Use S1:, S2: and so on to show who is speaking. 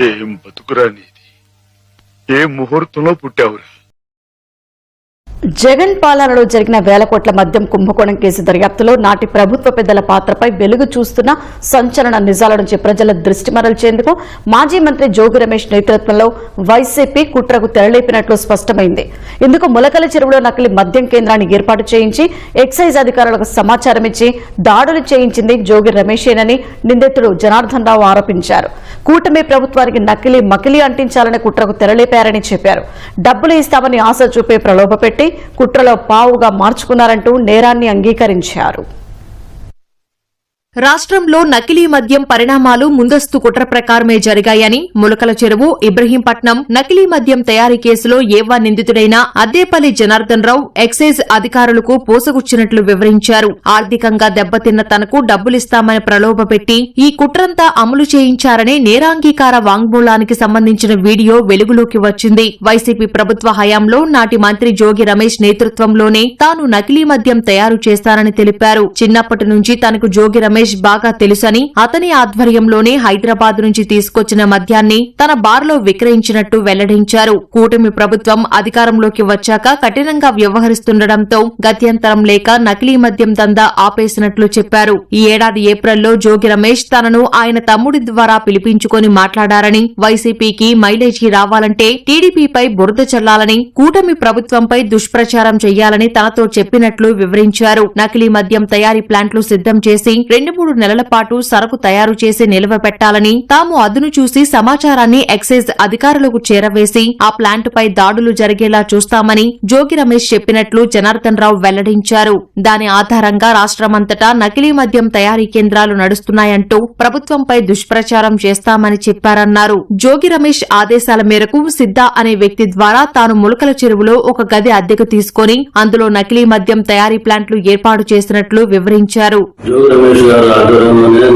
S1: ఏం బతుకురా నీది? ఏ ముహూర్తంలో పుట్టావురా?
S2: జగన్ పాలనలో జరిగిన వేల కోట్ల మద్యం కుంభకోణం కేసు దర్యాప్తులో నాటి ప్రభుత్వ పెద్దల పాత్రపై వెలుగు చూస్తున్న సంచలన నిజాల నుంచి ప్రజల దృష్టి మరల్చేందుకు మాజీ మంత్రి జోగి రమేష్ నేతృత్వంలో వైసీపీ కుట్రకు తెరలేపినట్లు స్పష్టమైంది. ఇందుకు ములకల చెరువులో నకిలీ మద్యం కేంద్రాన్ని ఏర్పాటు చేయించి ఎక్సైజ్ అధికారులకు సమాచారం ఇచ్చి దాడులు చేయించింది జోగి రమేషేనని నిందితుడు జనార్దన్ రావు ఆరోపించారు. కూటమి ప్రభుత్వానికి నకిలీ మకిలీ అంటించాలని కుట్రకు తెరలేపారని చెప్పారు. డబ్బులు ఇస్తామని ఆశ చూపే ప్రలోభపెట్టి కుట్రలో పావుగా మార్చుకున్నారంటూ నేరాన్ని అంగీకరించారు.
S3: రాష్ట్రంలో నకిలీ మద్యం పరిణామాలు ముందస్తు కుట్ర ప్రకారమే జరిగాయని ములకల చెరువు ఇబ్రహీంపట్నం నకిలీ మద్యం తయారీ కేసులో ఏవా నిందితుడైన అద్దేపల్లి జనార్దన్ రావు ఎక్సైజ్ అధికారులకు పూసగుచ్చినట్లు వివరించారు. ఆర్థికంగా దెబ్బతిన్న తనకు డబ్బులిస్తామని ప్రలోభపెట్టి ఈ కుట్రంతా అమలు చేయించారని నేరాంగీకార వాంగ్మూలానికి సంబంధించిన వీడియో వెలుగులోకి వచ్చింది. వైసీపీ ప్రభుత్వ హయాంలో నాటి మంత్రి జోగి రమేష్ నేతృత్వంలోనే తాను నకిలీ మద్యం తయారు చేస్తానని తెలిపారు. చిన్నప్పటి నుంచి తనకు జోగి రమేష్ బాగా తెలుసని అతని ఆధ్వర్యంలోనే హైదరాబాద్ నుంచి తీసుకొచ్చిన మద్యాన్ని తన బార్లో విక్రయించినట్టు వెల్లడించారు. కూటమి ప్రభుత్వం అధికారంలోకి వచ్చాక కఠినంగా వ్యవహరిస్తుండటంతో గత్యంతరం లేక నకిలీ మద్యం దందా ఆపేసినట్లు చెప్పారు. ఈ ఏడాది ఏప్రిల్లో జోగి రమేష్ తనను ఆయన తమ్ముడి ద్వారా పిలిపించుకొని మాట్లాడారని వైసీపీకి మైలేజీ రావాలంటే టీడీపీపై బురద చల్లాలని కూటమి ప్రభుత్వంపై దుష్ప్రచారం చేయాలని తనతో చెప్పినట్లు వివరించారు. నకిలీ మద్యం తయారీ ప్లాంట్లు సిద్ధం చేసి రెండు మూడు నెలల పాటు సరకు తయారు చేసి నిల్వ పెట్టాలని తాము అదును చూసి సమాచారాన్ని ఎక్సైజ్ అధికారులకు చేరవేసి ఆ ప్లాంటుపై దాడులు జరిగేలా చూస్తామని జోగి రమేష్ చెప్పినట్లు జనార్దన్ రావు వెల్లడించారు. దాని ఆధారంగా రాష్ట్రమంతటా నకిలీ మద్యం తయారీ కేంద్రాలు నడుస్తున్నాయంటూ ప్రభుత్వంపై దుష్ప్రచారం చేస్తామని చెప్పారన్నారు. జోగి రమేష్ ఆదేశాల మేరకు సిద్దా అనే వ్యక్తి ద్వారా తాను ములకల చెరువులో ఒక గది అద్దెకు తీసుకొని అందులో నకిలీ మద్యం తయారీ ప్లాంట్లు ఏర్పాటు చేసినట్లు వివరించారు.
S4: జోగి రమేష్ గారి ఆధ్వర్యంలోనే